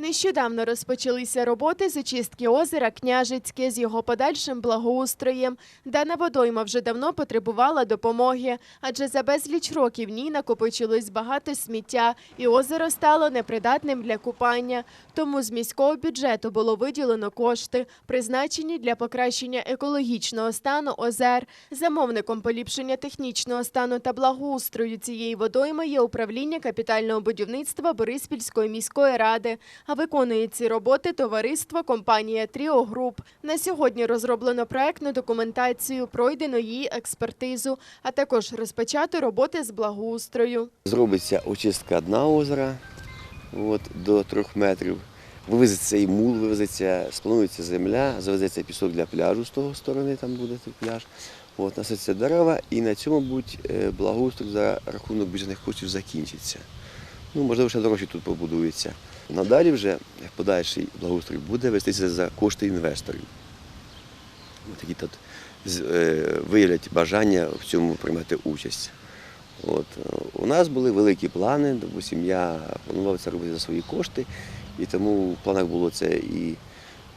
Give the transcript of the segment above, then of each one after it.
Нещодавно розпочалися роботи з очистки озера Княжицьке з його подальшим благоустроєм. Дана водойма вже давно потребувала допомоги, адже за безліч років в ній накопичилось багато сміття, і озеро стало непридатним для купання. Тому з міського бюджету було виділено кошти, призначені для покращення екологічного стану озер. Замовником поліпшення технічного стану та благоустрою цієї водойми є управління капітального будівництва Бориспільської міської ради. Виконує ці роботи товариство компанія Тріо Груп. На сьогодні розроблено проектну документацію, пройдено її експертизу, а також розпочато роботи з благоустрою. Зробиться очистка дна озера от, до трьох метрів. Вивезеться і мул, вивезеться, спланується земля, завезеться пісок для пляжу з того сторони, там буде пляж. От, насадяться дерева і на цьому будь е, благоустрій за рахунок бюджетних коштів закінчиться. Ну, можливо, ще дорожче тут побудується. Надалі вже подальший благоустрій буде вестися за кошти інвесторів. От, які тут е, виявлять бажання в цьому приймати участь. От. е, У нас були великі плани, допустим, я планував це робити за свої кошти, і тому в планах було це і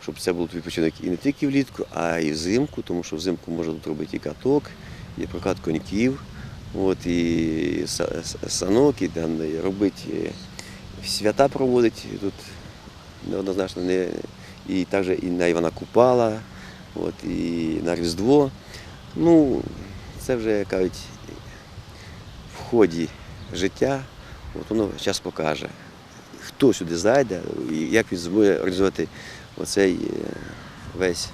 щоб це був відпочинок і не тільки влітку, а й взимку, тому що взимку можна тут робити і каток, і прокат коньків, от, і санок, і там і робити е, свята проводити тут неоднозначно не і також і на Івана Купала, от, і на Різдво. Ну, це вже кажуть, в ході життя, от воно час покаже, хто сюди зайде і як він зможе організувати оцей е, весь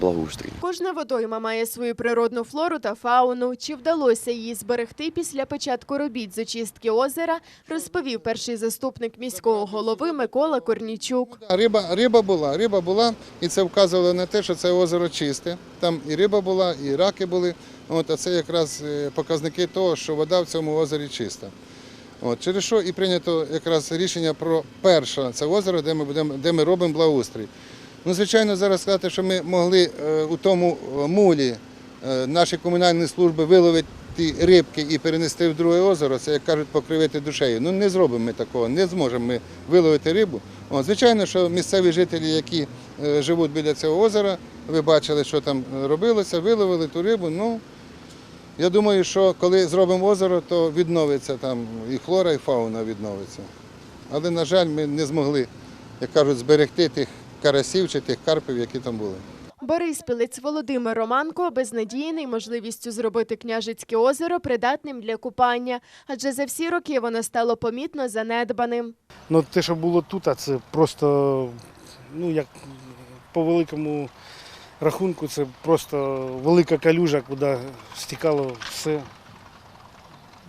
благоустрій. Кожна водойма має свою природну флору та фауну. Чи вдалося її зберегти після початку робіт з очистки озера, розповів перший заступник міського голови Микола Корнічук. Риба, риба була, риба була, і це вказувало на те, що це озеро чисте. Там і риба була, і раки були. От, а це якраз е, показники того, що вода в цьому озері чиста. От, через що і прийнято якраз рішення про перше це озеро, де ми, будемо, де ми робимо благоустрій. Ну, звичайно, зараз сказати, що ми могли е, у тому е, мулі е, наші комунальні служби виловити рибки і перенести в друге озеро, це, як кажуть, покривити душею. Ну, не зробимо ми такого, не зможемо ми виловити рибу. От, звичайно, що місцеві жителі, які живуть біля цього озера, ви бачили, що там робилося, виловили ту рибу. Ну, я думаю, що коли зробимо озеро, то відновиться там і флора, і фауна відновиться. Але, на жаль, ми не змогли, як кажуть, зберегти тих карасів чи тих карпів, які там були. Бориспілець Володимир Романко безнадійний можливістю зробити княжицьке озеро придатним для купання, адже за всі роки воно стало помітно занедбаним. Ну, те, що було тут, а це просто, ну, як по великому рахунку, це просто велика калюжа, куди стікало все.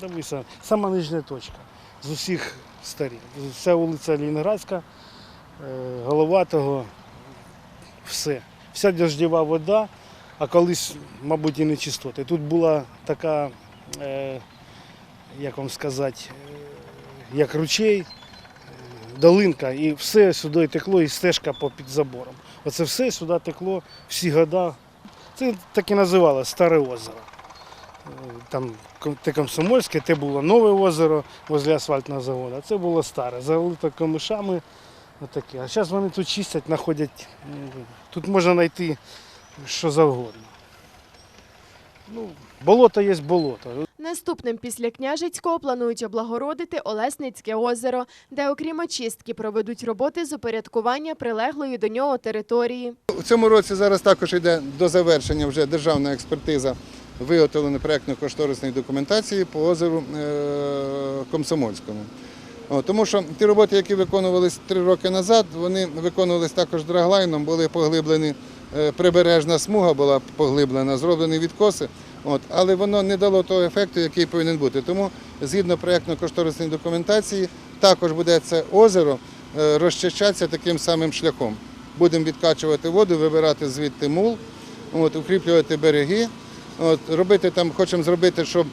Дивися, сама нижня точка з усіх сторін. Вся вулиця Лінградська, е, Головатого, все. Вся дождєва вода, а колись, мабуть, і нечистоти. Тут була така, е, як вам сказати, е, як ручей, долинка, і все сюди текло, і стежка під забором. Оце все сюди текло всі года. Це так і називалося Старе озеро. Е, Там те Комсомольське, те було нове озеро возле асфальтного заводу, а це було старе, залито камишами. Отаке. А зараз вони тут чистять, знаходять. Тут можна знайти що завгодно. Ну, болото є болото. Наступним після княжицького планують облагородити Олесницьке озеро, де, окрім очистки, проведуть роботи з упорядкування прилеглої до нього території. У цьому році зараз також йде до завершення вже державна експертиза виготовлення проєктно-кошторисної документації по озеру е, Комсомольському. Тому що ті роботи, які виконувалися три роки назад, вони виконувалися також драглайном, були поглиблені, е, прибережна смуга була поглиблена, зроблені відкоси, от, але воно не дало того ефекту, який повинен бути. Тому згідно проєктно-кошторисної документації також буде це озеро е, розчищатися таким самим шляхом. Будемо відкачувати воду, вибирати звідти мул, от, укріплювати береги. От, робити там, хочемо зробити, щоб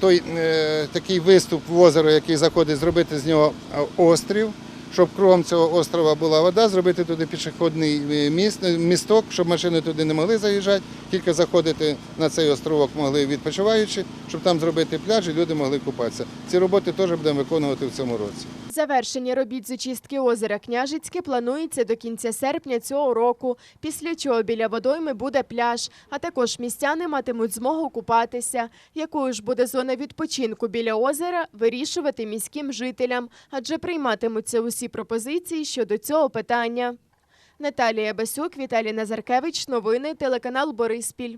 той е, такий виступ в озеро, який заходить, зробити з нього е, острів, щоб кругом цього острова була вода, зробити туди пішохідний е, міст, місток, щоб машини туди не могли заїжджати, тільки заходити на цей островок могли відпочиваючи, щоб там зробити пляж і люди могли купатися. Ці роботи теж будемо виконувати в цьому році. Завершення робіт з очистки озера Княжицьке планується до кінця серпня цього року, після чого біля водойми буде пляж, а також містяни матимуть змогу купатися. Якою ж буде зона відпочинку біля озера, вирішувати міським жителям, адже прийматимуться усі пропозиції щодо цього питання. Наталія Басюк, Віталій Назаркевич, новини, телеканал Бориспіль.